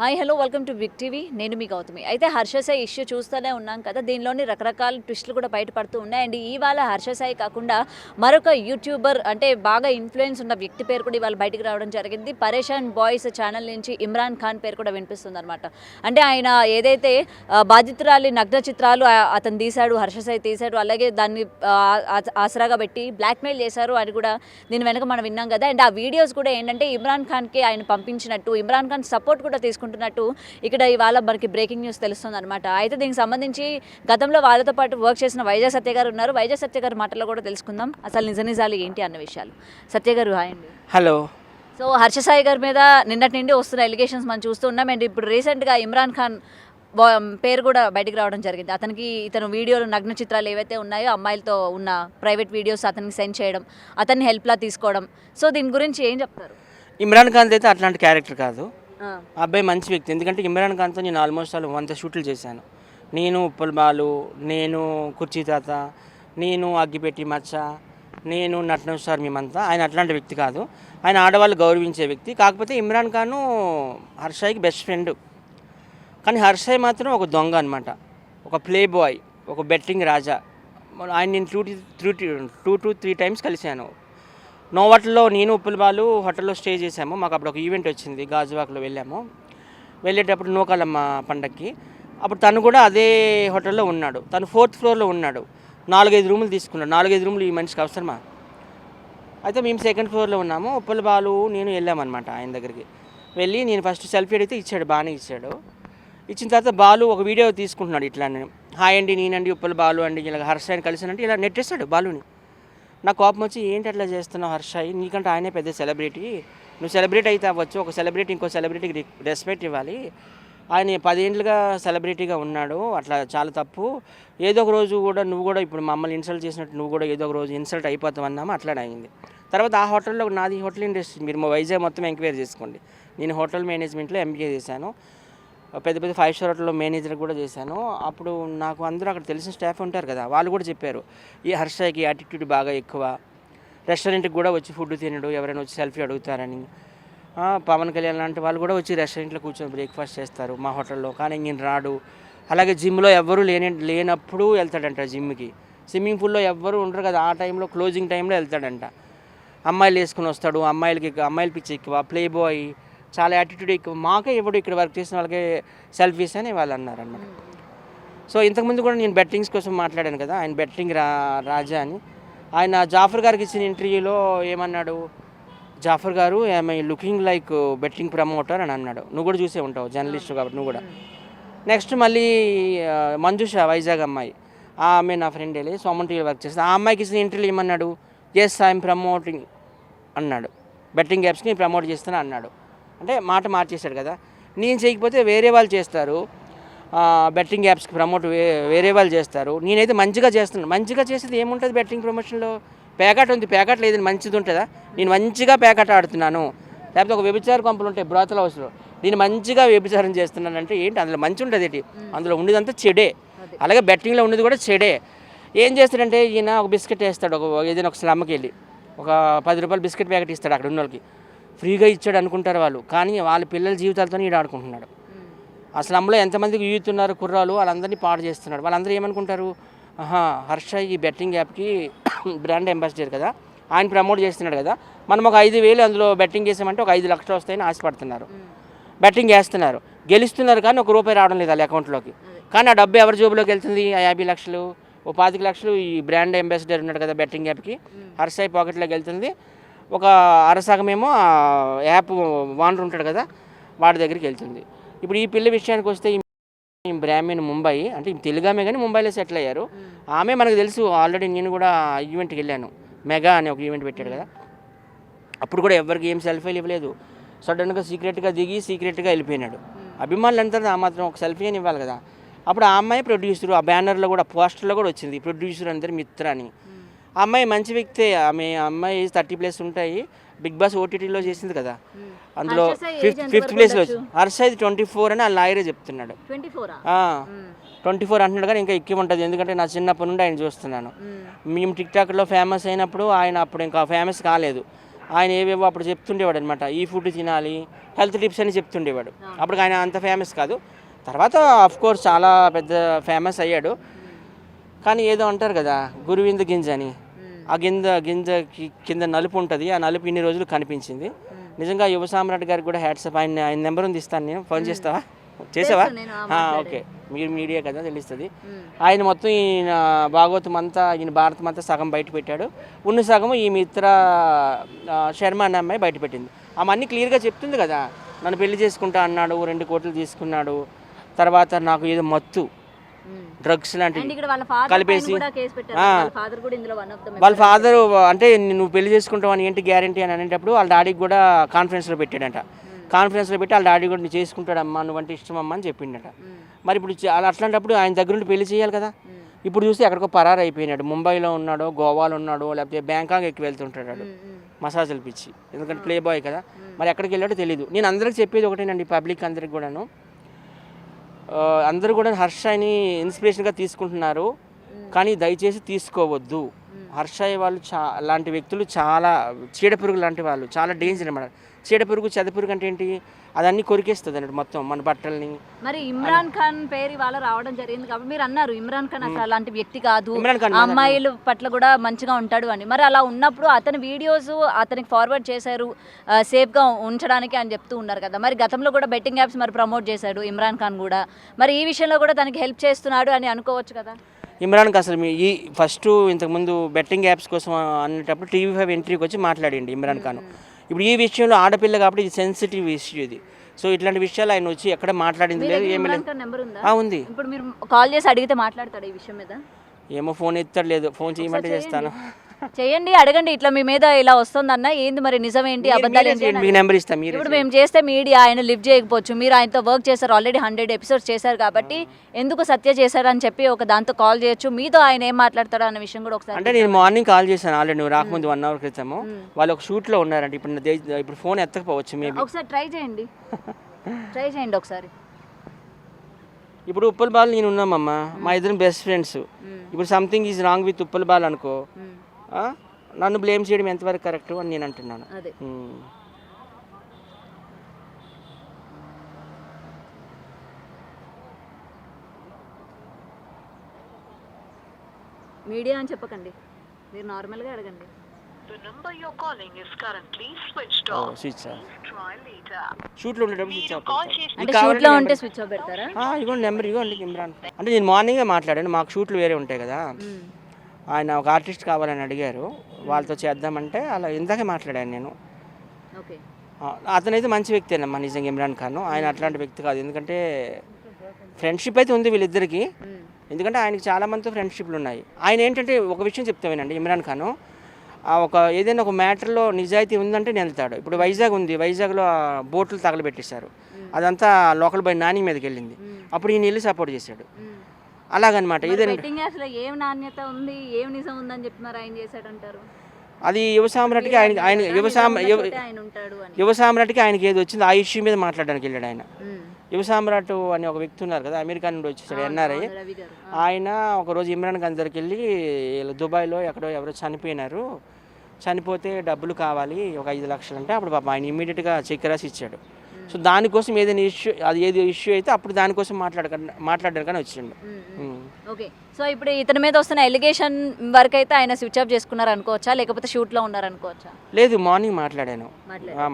Hi hello welcome to big TV నేను మీ గౌతమి. అయితే హర్షసాయి ఇష్యూ చూస్తూనే ఉన్నాం కదా దీనిలోని రకరకాల ట్విస్టులు కూడా బయటపడుతూ ఉన్నాయి. అండ్ ఇవాళ హర్షసాయి కాకుండా మరొక యూట్యూబర్ అంటే బాగా ఇన్ఫ్లుయెన్స్ ఉన్న వ్యక్తి పేరు కూడా ఇవాళ బయటికి రావడం జరిగింది. పరేషాన్ బాయ్స్ ఛానల్ నుంచి ఇమ్రాన్ ఖాన్ పేరు కూడా వినిపిస్తుంది అనమాట అంటే ఆయన ఏదైతే బాధితురాలి నగ్న చిత్రాలు అతను తీశాడు హర్షసాయి తీశాడు అలాగే దాన్ని ఆసరాగా పెట్టి బ్లాక్మెయిల్ చేశారు అని కూడా దీని వెనక మనం విన్నాం కదా. అండ్ ఆ వీడియోస్ కూడా ఏంటంటే ఇమ్రాన్ ఖాన్కి ఆయన పంపించినట్టు ఇమ్రాన్ ఖాన్ సపోర్ట్ కూడా తీసుకుంటున్నట్టు ఇక్కడ ఇవాళ మనకి బ్రేకింగ్ న్యూస్ తెలుస్తుంది అనమాట అయితే దీనికి సంబంధించి గతంలో వాళ్ళతో పాటు వర్క్ చేసిన వైజాగ్ సత్య గారు ఉన్నారు. వైజాగ్ సత్య గారి మాటల్లో కూడా తెలుసుకుందాం. అసలు నిజ నిజాలు ఏంటి అన్న విషయాలు. సత్య గారు హాయ్ అండి. హలో సో హర్ష సాయి గారి మీద నిన్నటి నుండి వస్తున్న ఎలిగేషన్స్ మనం చూస్తూ ఉన్నాం. అండ్ ఇప్పుడు రీసెంట్గా ఇమ్రాన్ ఖాన్ పేరు కూడా బయటికి రావడం జరిగింది. అతనికి ఇతను వీడియోలు నగ్న చిత్రాలు ఏవైతే ఉన్నాయో అమ్మాయిలతో ఉన్న ప్రైవేట్ వీడియోస్ అతనికి సెండ్ చేయడం అతన్ని హెల్ప్లా తీసుకోవడం. సో దీని గురించి ఏం చెప్తారు? ఇమ్రాన్ ఖాన్ అయితే అట్లాంటి క్యారెక్టర్ కాదు. ఆ, అబ్బాయి మంచి వ్యక్తి. ఎందుకంటే ఇమ్రాన్ ఖాన్తో నేను ఆల్మోస్ట్ ఆల్ వంద షూట్లు చేశాను. నేను ఉప్పల్ బాలు నేను కుర్చీ తాత నేను అగ్గిపెట్టి మచ్చ నేను నటనం సార్ మేమంతా. ఆయన అట్లాంటి వ్యక్తి కాదు. ఆయన ఆడవాళ్ళు గౌరవించే వ్యక్తి. కాకపోతే ఇమ్రాన్ ఖాన్ హర్షాయికి బెస్ట్ ఫ్రెండ్ కానీ హర్షాయ్ మాత్రం ఒక దొంగ అనమాట ఒక ప్లే బాయ్ ఒక బెట్టింగ్ రాజా. ఆయన నేను two three two two three times కలిశాను. నోవట్లో నేను ఉప్పుల బాలు హోటల్లో స్టే చేశాము. మాకు అప్పుడు ఒక ఈవెంట్ వచ్చింది గాజువాక్లో వెళ్ళాము. వెళ్ళేటప్పుడు నూకాలమ్మ పండక్కి. అప్పుడు తను కూడా అదే హోటల్లో ఉన్నాడు. తను ఫోర్త్ ఫ్లోర్లో ఉన్నాడు. నాలుగైదు రూములు తీసుకున్నాడు. నాలుగైదు రూములు ఈ మనిషికి అవసరమా? అయితే మేము సెకండ్ ఫ్లోర్లో ఉన్నాము. ఉప్పల బాలు నేను వెళ్ళామన్నమాట ఆయన దగ్గరికి. వెళ్ళి నేను ఫస్ట్ సెల్ఫీ అడిగితే ఇచ్చాడు బాగానే ఇచ్చాడు. ఇచ్చిన తర్వాత బాలు ఒక వీడియో తీసుకుంటున్నాడు ఇట్లా నేను హాయ్ అండి నేనండి ఉప్పల బాలు అండి ఇలా హర్ష అని కలిసానంటే ఇలా నెట్టేస్తాడు బాలుని. నా కోపం వచ్చి ఏంటి అట్లా చేస్తున్నావు హర్ష? నీకంటే ఆయనే పెద్ద సెలబ్రిటీ. నువ్వు సెలబ్రిటీ అయితే అవ్వచ్చు. ఒక సెలబ్రిటీ ఇంకో సెలబ్రిటీకి రెస్పెక్ట్ ఇవ్వాలి. ఆయన పదేండ్లుగా సెలబ్రిటీగా ఉన్నాడు. అట్లా చాలా తప్పు. ఏదో ఒక రోజు కూడా నువ్వు కూడా ఇప్పుడు మమ్మల్ని ఇన్సల్ట్ చేసినట్టు నువ్వు కూడా ఏదో ఒక రోజు ఇన్సల్ట్ అయిపోతావు అన్నాము? అట్లా అయింది. తర్వాత ఆ హోటల్లో నాది హోటల్ ఇండస్ట్రీ. మీరు మా వైజాగ్ మొత్తం ఎంక్వైరీ చేసుకోండి. నేను హోటల్ మేనేజ్మెంట్లో ఎంబీఏ చేశాను. పెద్ద పెద్ద ఫైవ్ స్టార్ హోటల్లో మేనేజర్ కూడా చేశాను. అప్పుడు నాకు అందరూ అక్కడ తెలిసిన స్టాఫ్ ఉంటారు కదా వాళ్ళు కూడా చెప్పారు ఈ హర్షకి యాటిట్యూడ్ బాగా ఎక్కువ. రెస్టారెంట్కి కూడా వచ్చి ఫుడ్ తినడు ఎవరైనా వచ్చి సెల్ఫీ అడుగుతారని. పవన్ కళ్యాణ్ లాంటి వాళ్ళు కూడా వచ్చి రెస్టారెంట్లో కూర్చొని బ్రేక్ఫాస్ట్ చేస్తారు మా హోటల్లో కానీ నేను రాడు. అలాగే జిమ్లో ఎవ్వరూ లేని లేనప్పుడు వెళ్తాడంట జిమ్కి. స్విమ్మింగ్ పూల్లో ఎవ్వరూ ఉండరు కదా ఆ టైంలో క్లోజింగ్ టైంలో వెళ్తాడంట. అమ్మాయిలు వేసుకుని వస్తాడు అమ్మాయిలకి అమ్మాయిల పిచ్చి ఎక్కువ ప్లే బాయ్ చాలా యాటిట్యూడ్ ఎక్కువ. మాకే ఇప్పుడు ఇక్కడ వర్క్ చేసిన వాళ్ళకే సెల్ఫీస్ అని వాళ్ళు అన్నారు అనమాట సో ఇంతకుముందు కూడా నేను బెట్టింగ్స్ కోసం మాట్లాడాను కదా. ఆయన బెట్టింగ్ రా రాజా అని. ఆయన జాఫర్ గారికి ఇచ్చిన ఇంటర్వ్యూలో ఏమన్నాడు? జాఫర్ గారు I looking like betting promoter అని అన్నాడు. నువ్వు కూడా చూసే ఉంటావు జర్నలిస్ట్ కాబట్టి నువ్వు కూడా. నెక్స్ట్ మళ్ళీ మంజుష వైజాగ్ అమ్మాయి. ఆ అమ్మాయి నా ఫ్రెండ్ వెళ్ళి సోమన్ టీవీ వర్క్ చేస్తుంది. ఆ అమ్మాయికి ఇచ్చిన ఇంటర్వ్యూ ఏమన్నాడు? ఎస్ ఐఎమ్ ప్రమోటింగ్ అన్నాడు. బెట్టింగ్ యాప్స్ని ప్రమోట్ చేస్తాను అన్నాడు. అంటే మాట మార్చేశాడు కదా. నేను చేయకపోతే వేరే వాళ్ళు చేస్తారు. బెట్టింగ్ యాప్స్కి ప్రమోట్ వేరే వాళ్ళు చేస్తారు. నేనైతే మంచిగా చేస్తున్నాను. మంచిగా చేసేది ఏముంటుంది బెట్టింగ్ ప్రమోషన్లో ప్యాకెట్ ఉంది. ప్యాకెట్ లేదని మంచిది ఉంటుందా? నేను మంచిగా ప్యాకెట్ ఆడుతున్నాను. లేకపోతే ఒక వ్యభిచార కంపెనీ ఉంటాయి బ్రాతల హౌస్లో నేను మంచిగా వ్యభిచారం చేస్తున్నాను అంటే ఏంటి? అందులో మంచి ఉంటుంది ఏంటి? అందులో ఉండేదంతా చెడే. అలాగే బెట్టింగ్లో ఉండేది కూడా చెడే. ఏం చేస్తాడంటే ఈయన ఒక బిస్కెట్ వేస్తాడు. ఒక ఏదైనా ఒక స్లమ్కి వెళ్ళి. ఒక పది రూపాయలు బిస్కెట్ ప్యాకెట్ ఇస్తాడు అక్కడ ఉన్న వాళ్ళకి ఫ్రీగా ఇచ్చాడు అనుకుంటారు వాళ్ళు. కానీ వాళ్ళ పిల్లల జీవితాలతో ఈడు ఆడుకుంటున్నాడు. అసలు అమ్మలో ఎంతమందికి యూత్ ఉన్నారు కుర్రాలు వాళ్ళందరినీ పాడు చేస్తున్నాడు. వాళ్ళందరూ ఏమనుకుంటారు? ఆహా హర్ష ఈ బెట్టింగ్ యాప్కి బ్రాండ్ అంబాసిడర్ కదా. ఆయన ప్రమోట్ చేస్తున్నాడు కదా. మనం ఒక ఐదు వేలు అందులో బెట్టింగ్ చేసామంటే ఒక ఐదు లక్షలు వస్తాయని ఆశపడుతున్నారు. బెట్టింగ్ వేస్తున్నారు గెలుస్తున్నారు కానీ ఒక రూపాయి రావడం లేదు వాళ్ళ అకౌంట్లోకి. కానీ ఆ డబ్బు ఎవరి జోబులోకి వెళ్తుంది? ఆ యాభై లక్షలు ఓ పాతిక లక్షలు ఈ బ్రాండ్ అంబాసిడర్ ఉన్నాడు కదా బెట్టింగ్ యాప్కి. హర్షాయి పాకెట్లోకి వెళ్తుంది. ఒక అరసగమేమో యాప్ వానర్ ఉంటాడు కదా వాడి దగ్గరికి వెళ్తుంది. ఇప్పుడు ఈ పిల్ల విషయానికి వస్తే ఈ బ్రాహ్మణ్ ముంబై అంటే తెలుగు ఆమె కానీ ముంబైలో సెటిల్ అయ్యారు. ఆమె మనకు తెలుసు ఆల్రెడీ నేను కూడా ఈవెంట్కి వెళ్ళాను. మెగా అనే ఒక ఈవెంట్ పెట్టాడు కదా. అప్పుడు కూడా ఎవరికి ఏం సెల్ఫీలు ఇవ్వలేదు. సడన్గా సీక్రెట్గా దిగి సీక్రెట్గా వెళ్ళిపోయినాడు. అభిమానులు ఎంత ఆ మాత్రం ఒక సెల్ఫీ అని ఇవ్వాలి కదా. అప్పుడు ఆ అమ్మాయి ప్రొడ్యూసర్ ఆ బ్యానర్లో కూడా పోస్టర్లో కూడా వచ్చింది. ప్రొడ్యూసర్ అందరి మిత్ర అని. అమ్మాయి మంచి వ్యక్తే. ఆమె అమ్మాయి థర్టీ ప్లస్ ఉంటాయి. బిగ్ బాస్ ఓటీటీలో చేసింది కదా. అందులో ఫిఫ్త్ ఫిఫ్త్ ప్లేస్లో? హర్ష ఇది ట్వంటీ ఫోర్ అని ఆ లాయరే చెప్తున్నాడు. ట్వంటీ ఫోరా ట్వంటీ ఫోర్ అంటున్నాడు కానీ ఇంకా ఎక్కువ ఉంటుంది. ఎందుకంటే నా చిన్నప్పటి నుండి ఆయన చూస్తున్నాను. మేము. టిక్ టాక్లో ఫేమస్ అయినప్పుడు ఆయన అప్పుడు ఇంకా ఫేమస్ కాలేదు. ఆయన ఏవేవో అప్పుడు చెప్తుండేవాడు అనమాట ఈ ఫుడ్ తినాలి హెల్త్ టిప్స్ అని చెప్తుండేవాడు. అప్పుడు ఆయన అంత ఫేమస్ కాదు. తర్వాత ఆఫ్ కోర్స్ చాలా పెద్ద ఫేమస్ అయ్యాడు. కానీ ఏదో అంటారు కదా గురువింద గింజ అని. ఆ గింజ గింజ కింద నలుపు ఉంటుంది. ఆ నలుపు ఇన్ని రోజులు కనిపించింది. నిజంగా యువ సామ్రాట్ గారికి కూడా హ్యాట్సప్ ఆయన ఆయన నెంబర్ ఉంది ఇస్తాను నేను. ఫోన్ చేస్తావా చేసావా? ఓకే. మీరు మీడియా కదా తెలుస్తుంది. ఆయన మొత్తం ఈయన భాగవతం అంతా ఈయన భారతం అంతా సగం బయట పెట్టాడు. ఉన్న సగం ఈ మిత్ర శర్మ అనే అమ్మాయి బయట పెట్టింది. ఆమె అన్ని క్లియర్గా చెప్తుంది కదా. నన్ను పెళ్ళి చేసుకుంటా అన్నాడు రెండు కోట్లు తీసుకున్నాడు. తర్వాత నాకు ఏదో మత్తు. డ్రగ్స్ లాంటివి కలిపేసి. వాళ్ళ ఫాదర్ అంటే నువ్వు పెళ్ళి చేసుకుంటావు అని ఏంటి గ్యారంటీ అని అనేటప్పుడు వాళ్ళ డాడీకి కూడా కాన్ఫరెన్స్లో పెట్టాడంట. కాన్ఫరెన్స్లో పెట్టి వాళ్ళ డాడీ కూడా నీ చేసుకుంటాడమ్మా నువ్వంటే ఇష్టం అమ్మా అని చెప్పిండట. మరి ఇప్పుడు అట్లాంటప్పుడు ఆయన దగ్గర నుండి పెళ్ళి చేయాలి కదా. ఇప్పుడు చూస్తే ఎక్కడికో పరారు అయిపోయినాడు. ముంబైలో ఉన్నాడో గోవాలో ఉన్నాడో లేకపోతే బ్యాంకాక్ ఎక్కి వెళ్తుంటాడు. మసాజులు పిచ్చి. ఎందుకంటే ప్లే బాయ్ కదా. మరి ఎక్కడికి వెళ్ళాడో తెలియదు నేను అందరికి చెప్పేది ఒకటేనండి పబ్లిక్ అందరికి కూడాను. అందరూ కూడా హర్షని ఇన్స్పిరేషన్గా తీసుకుంటున్నారు. కానీ దయచేసి తీసుకోవద్దు. హర్షయ్య వాళ్ళు చా లాంటి వ్యక్తులు చాలా చీడపురుగు లాంటి వాళ్ళు చాలా డేంజర్ అన్నమాట. చీడపురుగు చెదపురుగు అంటే ఏంటి? అదన్నీ కొరికేస్తుంది అన్నట్టు మొత్తం మన బట్టల్ని. మరి ఇమ్రాన్ ఖాన్ పేరు ఇవాళ రావడం జరిగింది కాబట్టి మీరు అన్నారు ఇమ్రాన్ ఖాన్ అసలు అలాంటి వ్యక్తి కాదు. అమ్మాయిల పట్ల కూడా మంచిగా ఉంటాడు అని. మరి అలా ఉన్నప్పుడు అతని వీడియోస్ అతనికి ఫార్వర్డ్ చేశారు ఆ, safe గా ఉంచడానికి అని చెప్తూ ఉన్నారు కదా. మరి గతంలో కూడా బెట్టింగ్ యాప్స్ మరి ప్రమోట్ చేశాడు ఇమ్రాన్ ఖాన్ కూడా. మరి ఈ విషయంలో కూడా తనకి హెల్ప్ చేస్తున్నాడు అని అనుకోవచ్చు కదా? ఇమ్రాన్కి అసలు మీ ఈ ఫస్ట్ ఇంతకుముందు బెట్టింగ్ యాప్స్ కోసం అనేటప్పుడు టీవీ ఫైవ్ ఎంట్రీకి వచ్చి మాట్లాడండి ఇమ్రాన్ ఖాన్. ఇప్పుడు ఈ విషయంలో ఆడపిల్ల కాబట్టి ఇది సెన్సిటివ్ ఇష్యూ ఇది. సో ఇట్లాంటి విషయాలు ఆయన వచ్చి ఎక్కడ మాట్లాడింది లేదు ఏమీ లేదు. ఉందా? ఇప్పుడు మీరు కాల్ చేసి అడిగితే మాట్లాడతాడు ఈ విషయం మీద? ఏమో ఫోన్ ఎత్తడు లేదు ఫోన్ చేయమంటే చేస్తాను. చేయండి అడగండి ఇట్లా మీ మీద ఇలా వస్తుందన్న ఏంది మరి నిజం ఏంటి అబద్ధాలు ఏంటి మీకు నెంబర్ ఇస్తాను మీరు ఇప్పుడు మేము చేస్తే మీడియా ఆయన లిఫ్ట్ చేయకపోవచ్చు మీరు ఆయనతో వర్క్ చేశారు ఆల్రెడీ హండ్రెడ్ ఎపిసోడ్స్ చేశారు కాబట్టి ఎందుకు సత్య చేశారు అని చెప్పి ఒక దాంతో కాల్ చేయొచ్చు. మీతో ఆయన ఏం మాట్లాడతాడో అన్న విషయం కూడా ఒకసారి అంటే నేను మార్నింగ్ కాల్ చేశాను ఆల్రెడీ నువ్వు రాకముందు వన్ అవర్ క్రితము. వాళ్ళు ఒక షూట్లో ఉన్నారంటే ఇప్పుడు నా దే- ఇప్పుడు ఫోన్ ఎత్తకపోవచ్చు మేబీ ఒకసారి ట్రై చేయండి. ట్రై చేయండి ఒకసారి. ఇప్పుడు ఉప్పల్ బాల్ నేను ఉన్నామమ్మా మా ఇద్దరం బెస్ట్ ఫ్రెండ్స్ ఇప్పుడు something is wrong with Uppal Bal అనుకో. మ్మ్. నన్ను బ్లేమ్ చేయడం ఎంతవరకు కరెక్ట్ అని నేను అంటున్నాను. మీడియా అని చెప్పకండి. మీరు నార్మల్గా అడగండి. షూట్లో ఉండేటప్పుడు స్విచ్ ఆఫ్ షూట్లో ఉంటే స్విచ్ ఆఫ్ పెడతారా? ఆ, ఇదిగోండి నెంబర్ ఇదిగోండి ఇమ్రాన్ అంటే నేను మార్నింగే మాట్లాడాను మాకు షూట్లు వేరే ఉంటాయి కదా. ఆయన ఒక ఆర్టిస్ట్ కావాలని అడిగారు. వాళ్ళతో చేద్దామంటే అలా ఇందాకే మాట్లాడాను నేను. అతనైతే మంచి వ్యక్తేనమ్మా నిజంగా ఇమ్రాన్ ఖాన్. ఆయన అట్లాంటి వ్యక్తి కాదు. ఎందుకంటే ఫ్రెండ్షిప్ అయితే ఉంది వీళ్ళిద్దరికి. ఎందుకంటే ఆయనకి చాలా మందితో ఫ్రెండ్షిప్లు ఉన్నాయి ఆయన ఏంటంటే ఒక విషయం చెప్తా వినండి ఇమ్రాన్ ఖాన్. ఆ ఒక ఏదైనా ఒక మ్యాటర్లో నిజాయితీ ఉందంటే నేను వెళ్తాడు ఇప్పుడు వైజాగ్ ఉంది. వైజాగ్లో బోట్లు తగలబెట్టేశారు. అదంతా లోకల్ బై నాని మీదకి వెళ్ళింది అప్పుడు ఈయన వెళ్ళి సపోర్ట్ చేశాడు. అలాగనమాట. బెట్టింగ్ యాప్స్లో ఏం నాణ్యత ఉంది? ఏం నిజం ఉందని చెప్తున్నారు ఆయన చేశాడంటారు? అది యువ సామ్రాట్కి ఆయన ఆయన యువ సామ్రా యువ చోటే ఆయన ఉంటాడు అని. యువ సామ్రాట్కి ఆయనకి ఏది వచ్చింది ఆ ఇష్యూ మీద మాట్లాడడానికి వెళ్ళాడు ఆయన. యువ సామ్రాట్ అనే ఒక వ్యక్తి ఉన్నారు కదా అమెరికా నుండి వచ్చేసాడు ఎన్ఆర్ఐ. ఆయన ఒకరోజు ఇమ్రాన్ ఖాన్ దగ్గరికి వెళ్ళి ఇలా దుబాయ్లో ఎక్కడో ఎవరో చనిపోయినారు. చనిపోతే డబ్బులు కావాలి ఒక ఐదు లక్షలు అంటే అప్పుడు పాపం ఆయన ఇమీడియట్గా చెక్ రాసి ఇచ్చాడు. సో దానికోసం ఏదైనా ఇష్యూ అది ఏది ఇష్యూ అయితే అప్పుడు దానికోసం మాట్లాడక మాట్లాడడానికి వచ్చిండు. ఓకే. సో ఇప్పుడు ఇతని మీద వస్తున్న ఎలిగేషన్ వరకు అయితే ఆయన స్విచ్ ఆఫ్ చేసుకున్నారు అనుకోవచ్చా? లేకపోతే షూట్లో ఉన్నారు అనుకోవచ్చా? లేదు మార్నింగ్ మాట్లాడాను.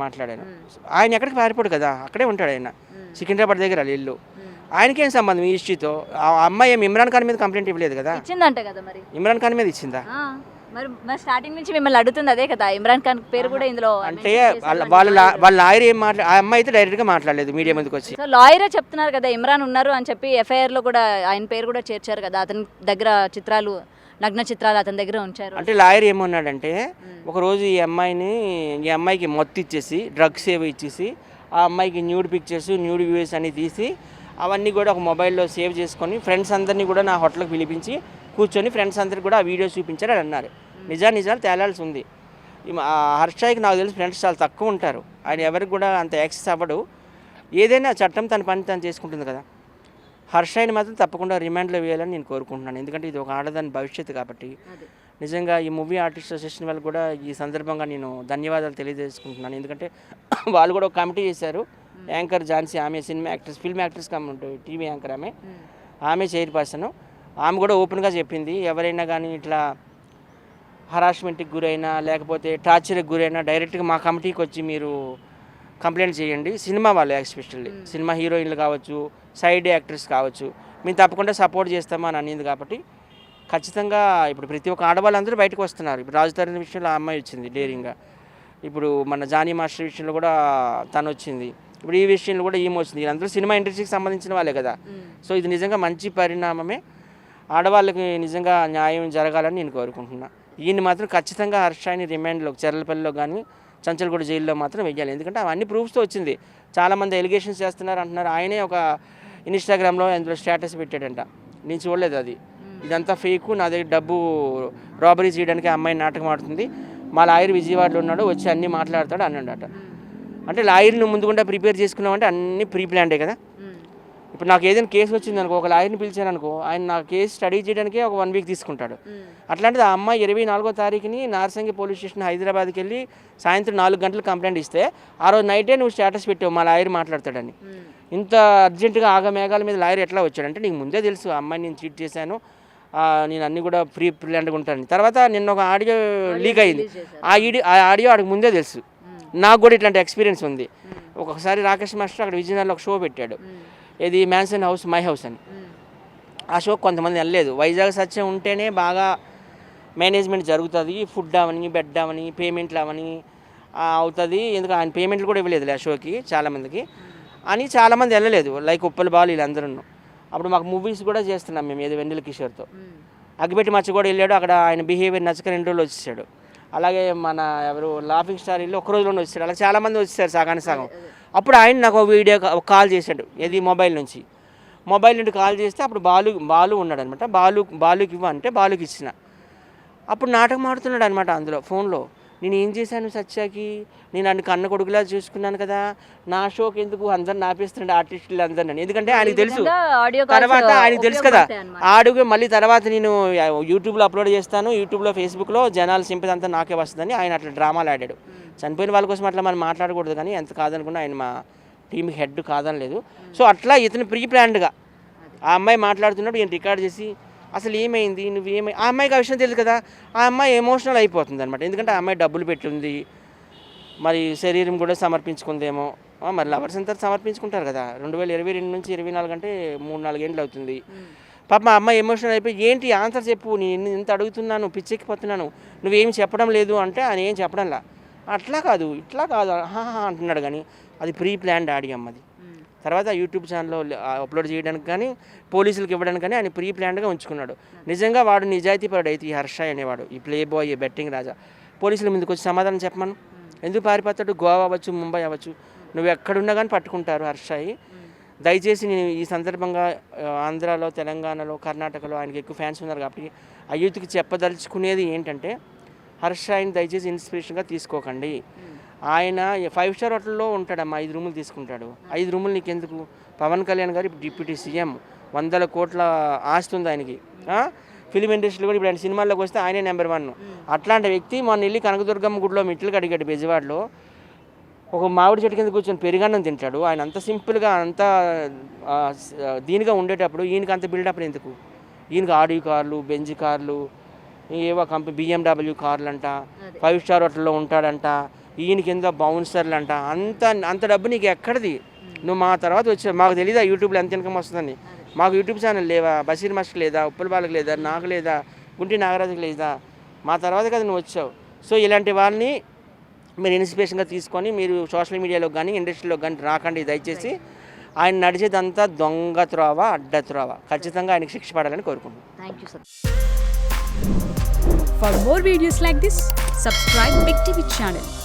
మాట్లాడాను. ఆయన ఎక్కడికి పారిపోడు కదా అక్కడే ఉంటాడు ఆయన. సికింద్రాబాద్ దగ్గర ఇల్లు. ఆయనకేం సంబంధం ఈ ఇష్యూతో ఆ అమ్మాయి ఏం ఇమ్రాన్ ఖాన్ మీద కంప్లైంట్ ఇవ్వలేదు కదా? ఇచ్చిందంట కదా మరి. ఇమ్రాన్ ఖాన్ మీద ఇచ్చిందా? మరి మరి స్టార్టింగ్ నుంచి మిమ్మల్ని అడుగుతుంది అదే కదా ఇమ్రాన్ ఖాన్ పేరు కూడా ఇందులో అంటే వాళ్ళ వాళ్ళ లాయర్ ఏం మాట్లా ఆ అమ్మాయి అయితే డైరెక్ట్గా మాట్లాడలేదు మీడియా ముందుకు వచ్చి. సో లాయరే చెప్తున్నారు కదా ఇమ్రాన్ ఉన్నారు అని చెప్పి ఎఫ్ఐఆర్లో కూడా ఆయన పేరు కూడా చేర్చారు కదా అతని దగ్గర చిత్రాలు నగ్న చిత్రాలు అతని దగ్గర ఉంచారు. అంటే లాయర్ ఏమన్నాడంటే ఒకరోజు ఈ అమ్మాయిని ఈ అమ్మాయికి మొత్తం ఇచ్చేసి డ్రగ్స్ ఏవో ఇచ్చేసి ఆ అమ్మాయికి న్యూడ్ పిక్చర్స్ న్యూడ్ వ్యూస్ అన్ని తీసి అవన్నీ కూడా ఒక మొబైల్లో సేవ్ చేసుకొని ఫ్రెండ్స్ అందరినీ కూడా నా హోటల్కి పిలిపించి కూర్చొని ఫ్రెండ్స్ అందరికి కూడా ఆ వీడియో చూపించారు అని అన్నారు. నిజా నిజాలు తేలాల్సి ఉంది హర్షాయికి నాకు తెలిసి ఫ్రెండ్స్ చాలా తక్కువ ఉంటారు. ఆయన ఎవరికి కూడా అంత యాక్సెస్ అవ్వడు. ఏదైనా చట్టం తన పని తను చేసుకుంటుంది కదా. హర్షాయిని మాత్రం తప్పకుండా రిమాండ్లో వేయాలని నేను కోరుకుంటున్నాను. ఎందుకంటే ఇది ఒక ఆడదాని భవిష్యత్తు కాబట్టి. నిజంగా ఈ మూవీ ఆర్టిస్ట్ అసోసియేషన్ వాళ్ళకి కూడా ఈ సందర్భంగా నేను ధన్యవాదాలు తెలియజేసుకుంటున్నాను. ఎందుకంటే వాళ్ళు కూడా ఒక కమిటీ చేశారు. యాంకర్ ఝాన్సీ ఆమె cinema actress film actress committee TV anchor ఆమె. ఆమె చైర్పర్సన్ ఆమె కూడా ఓపెన్గా చెప్పింది. ఎవరైనా కానీ ఇట్లా హరాస్మెంట్కి గురైనా లేకపోతే టార్చర్కి గురైనా డైరెక్ట్గా మా కమిటీకి వచ్చి మీరు కంప్లైంట్ చేయండి. సినిమా వాళ్ళు ఎస్పెషల్లీ సినిమా హీరోయిన్లు కావచ్చు సైడ్ యాక్టర్స్ కావచ్చు మేము తప్పకుండా సపోర్ట్ చేస్తామా అని అనింది కాబట్టి ఖచ్చితంగా ఇప్పుడు ప్రతి ఒక్క ఆడవాళ్ళందరూ బయటకు వస్తున్నారు. ఇప్పుడు రాజధాని విషయంలో ఆ అమ్మాయి వచ్చింది డేరింగ్గా. ఇప్పుడు మన జానీ మాస్టర్ విషయంలో కూడా తను వచ్చింది. ఇప్పుడు ఈ విషయంలో కూడా ఈమె వచ్చింది. వీళ్ళందరూ సినిమా ఇండస్ట్రీకి సంబంధించిన వాళ్ళే కదా. సో ఇది నిజంగా మంచి పరిణామమే. ఆడవాళ్ళకి నిజంగా న్యాయం జరగాలని నేను కోరుకుంటున్నా. ఈయన మాత్రం ఖచ్చితంగా హర్షాని రిమాండ్లో చెర్లపల్లిలో కానీ చంచల్గూడ జైల్లో మాత్రం వెయ్యాలి. ఎందుకంటే అవన్నీ ప్రూఫ్స్తో వచ్చింది. చాలామంది ఎలిగేషన్స్ చేస్తున్నారు అంటున్నారు. ఆయనే ఒక ఇన్స్టాగ్రామ్లో అందులో స్టేటస్ పెట్టాడంట. నేను చూడలేదు అది. ఇదంతా ఫేకు నా దగ్గర డబ్బు రాబరీ చేయడానికి అమ్మాయి నాటకం ఆడుతుంది. మా లాయర్ విజయవాడలో ఉన్నాడు వచ్చి అన్నీ మాట్లాడతాడు అన్నాడట. అంటే లాయర్ని ముందుకుండా ప్రిపేర్ చేసుకున్నామంటే అన్నీ ప్రీ ప్లాన్డే కదా? ఇప్పుడు నాకు ఏదైనా కేసు వచ్చింది అనుకో ఒక లాయర్ని పిలిచాను అనుకో ఆయన నా కేసు స్టడీ చేయడానికే ఒక వన్ వీక్ తీసుకుంటాడు. అట్లాంటిది ఆ అమ్మాయి ఇరవై నాలుగో తారీఖుని నార్సింగి పోలీస్ స్టేషన్ హైదరాబాద్కి వెళ్ళి సాయంత్రం నాలుగు గంటలకు కంప్లైంట్ ఇస్తే ఆ రోజు నైటే నువ్వు స్టేటస్ పెట్టావు మా లాయర్ మాట్లాడతాడని. ఇంత అర్జెంటుగా ఆగమేఘాల మీద లాయర్ ఎట్లా వచ్చాడంటే నీకు ముందే తెలుసు ఆ అమ్మాయిని నేను చీట్ చేశాను నేను అన్ని కూడా ప్రీ ప్లాన్డ్గా ఉంటాను తర్వాత నిన్న ఒక ఆడియో లీక్ అయింది. ఆ ఈడియో ఆ ఆడియో ఆడికి ముందే తెలుసు. నాకు కూడా ఇట్లాంటి ఎక్స్పీరియన్స్ ఉంది. ఒక్కొక్కసారి రాకేష్ మాస్టర్ అక్కడ విజయనగరంలో ఒక షో పెట్టాడు. ఇది మ్యాన్సన్ హౌస్ మై హౌస్ అని. ఆ షో కొంతమంది వెళ్ళలేదు. వైజాగ్ సత్యం ఉంటేనే బాగా మేనేజ్మెంట్ జరుగుతుంది. ఫుడ్ అవని బెడ్ అవని పేమెంట్లు అవని అవుతుంది. ఎందుకు ఆయన పేమెంట్లు కూడా ఇవ్వలేదు ఆ షోకి చాలామందికి అని చాలామంది వెళ్ళలేదు. లైక్ ఉప్పల బాలు వీళ్ళందరూ అప్పుడు మాకు మూవీస్ కూడా చేస్తున్నాం మేము ఏదో వెన్నెల కిషోర్తో. అగ్గిపెట్టి మచ్చ కూడా వెళ్ళాడు. అక్కడ ఆయన బిహేవియర్ నచ్చక రెండు రోజులు వచ్చేసాడు. అలాగే మన ఎవరు లాఫింగ్ స్టార్ వెళ్ళి ఒక రోజులోనే వచ్చాడు అలా చాలామంది వచ్చేసారు సగానికి సగం. అప్పుడు ఆయన నాకు వీడియో ఒక కాల్ చేశాడు ఏది మొబైల్ నుంచి. మొబైల్ నుండి కాల్ చేస్తే అప్పుడు బాలు బాలు ఉన్నాడు అనమాట బాలు బాలుకి ఇవ్వ అంటే బాలుకి ఇచ్చిన. అప్పుడు నాటకం ఆడుతున్నాడు అనమాట అందులో ఫోన్లో. నేను ఏం చేశాను సత్యాకి? నేను అన్ని కన్న కొడుకులా చూసుకున్నాను కదా. నా షోకి ఎందుకు అందరు నాపేస్తున్నాడు ఆర్టిస్టులు అందరిని? ఎందుకంటే ఆయనకు తెలుసు. తర్వాత ఆయనకు తెలుసు కదా. ఆడుగు మళ్ళీ తర్వాత నేను యూట్యూబ్లో అప్లోడ్ చేస్తాను. యూట్యూబ్లో ఫేస్బుక్లో జనాల సింపతి అంతా నాకే వస్తుందని ఆయన అట్లా డ్రామాలు ఆడాడు. చనిపోయిన వాళ్ళ కోసం అట్లా మనం మాట్లాడకూడదు కానీ ఎంత కాదనుకున్నా ఆయన మా టీంకి హెడ్ కాదనలేదు. సో అట్లా ఇతను ప్రీ ప్లాన్డ్గా ఆ అమ్మాయి మాట్లాడుతున్నప్పుడు ఈయన రికార్డ్ చేసి అసలు ఏమైంది నువ్వు ఏమై ఆ అమ్మాయికి ఆ విషయం తెలుసు కదా? ఆ అమ్మాయి ఎమోషనల్ అయిపోతుంది అనమాట ఎందుకంటే ఆ అమ్మాయి డబ్బులు పెట్టింది మరి శరీరం కూడా సమర్పించుకుందేమో. మరి లవర్స్ అంతా సమర్పించుకుంటారు కదా? రెండు వేల ఇరవై రెండు నుంచి ఇరవై నాలుగు అంటే మూడు నాలుగు ఏండ్లు అవుతుంది. పాప మా అమ్మాయి ఎమోషనల్ అయిపోయి ఏంటి ఆన్సర్ చెప్పు నేను ఇంత అడుగుతున్నాను పిచ్చెక్కిపోతున్నాను నువ్వేం చెప్పడం లేదు అంటే ఆయన ఏం చెప్పడంలా. అట్లా కాదు ఇట్లా కాదు హా హా అంటున్నాడు కానీ అది ప్రీ ప్లాన్డ్ ఆడి అమ్మది తర్వాత యూట్యూబ్ ఛానల్లో అప్లోడ్ చేయడానికి కానీ పోలీసులకు ఇవ్వడానికి కానీ ఆయన ప్రీ ప్లాన్డ్గా ఉంచుకున్నాడు. నిజంగా వాడు నిజాయితీపరుడు అయితే ఈ హర్ష అనేవాడు ఈ ప్లే బాయ్ ఈ బెట్టింగ్ రాజా. పోలీసుల ముందుకు వచ్చి సమాధానం చెప్పమను. ఎందుకు పారిపోతాడు? గోవా అవ్వచ్చు ముంబై అవ్వచ్చు. నువ్వు ఎక్కడున్నా కానీ పట్టుకుంటారు హర్షాయి. దయచేసి నేను ఈ సందర్భంగా ఆంధ్రాలో తెలంగాణలో కర్ణాటకలో ఆయనకి ఎక్కువ ఫ్యాన్స్ ఉన్నారు కాబట్టి ఆ యూత్కి చెప్పదలుచుకునేది ఏంటంటే హర్షాయిని దయచేసి ఇన్స్పిరేషన్గా తీసుకోకండి. ఆయన ఫైవ్ స్టార్ హోటల్లో ఉంటాడమ్మా ఐదు రూములు తీసుకుంటాడు. ఐదు రూములు నీకెందుకు? పవన్ కళ్యాణ్ గారు ఇప్పుడు డిప్యూటీ సీఎం. వందల కోట్ల ఆస్తి ఉంది ఆయనకి? ఫిలిం ఇండస్ట్రీలో కూడా ఇప్పుడు ఆయన సినిమాల్లోకి వస్తే ఆయనే నెంబర్ వన్. అట్లాంటి వ్యక్తి మొన్న వెళ్ళి కనకదుర్గమ్మ గుడిలో మెట్లు కడిగాడు బెజవాడలో. ఒక మామిడి చెట్టు కింద కూర్చొని పెరుగన్నం తింటాడు. ఆయన అంత సింపుల్గా అంత దీనిగా ఉండేటప్పుడు ఈయనకి అంత బిల్డప్ ఎందుకు? ఈయనకి ఆడి కార్లు బెంజ్ కార్లు ఏవో కంపెనీ బిఎండబ్ల్యూ కార్లు అంట ఫైవ్ స్టార్ హోటల్లో ఉంటాడంట. ఈయనకి కింద బౌన్సర్లు అంట అంత అంత డబ్బు నీకు ఎక్కడిది? నువ్వు మా తర్వాత వచ్చావు మాకు తెలియదా యూట్యూబ్లో ఎంత ఇన్కమ్ వస్తుందని? మాకు యూట్యూబ్ ఛానల్ లేవా? బషీర్ మాస్టర్ లేదా? ఉప్పల బాలకు లేదా? నాకు లేదా? గుంటి నాగరాజుకి లేదా? మా తర్వాత కదా నువ్వు వచ్చావు. సో ఇలాంటి వాళ్ళని మీరు ఇన్స్పిరేషన్గా తీసుకొని మీరు సోషల్ మీడియాలో కానీ ఇండస్ట్రీలో కానీ రాకండి దయచేసి. ఆయన నడిచేదంతా దొంగ త్రోవ అడ్డ త్రోవ. ఖచ్చితంగా ఆయనకి శిక్ష పడాలని కోరుకుంటున్నాను thank you sir for more videos like this subscribe big TV channel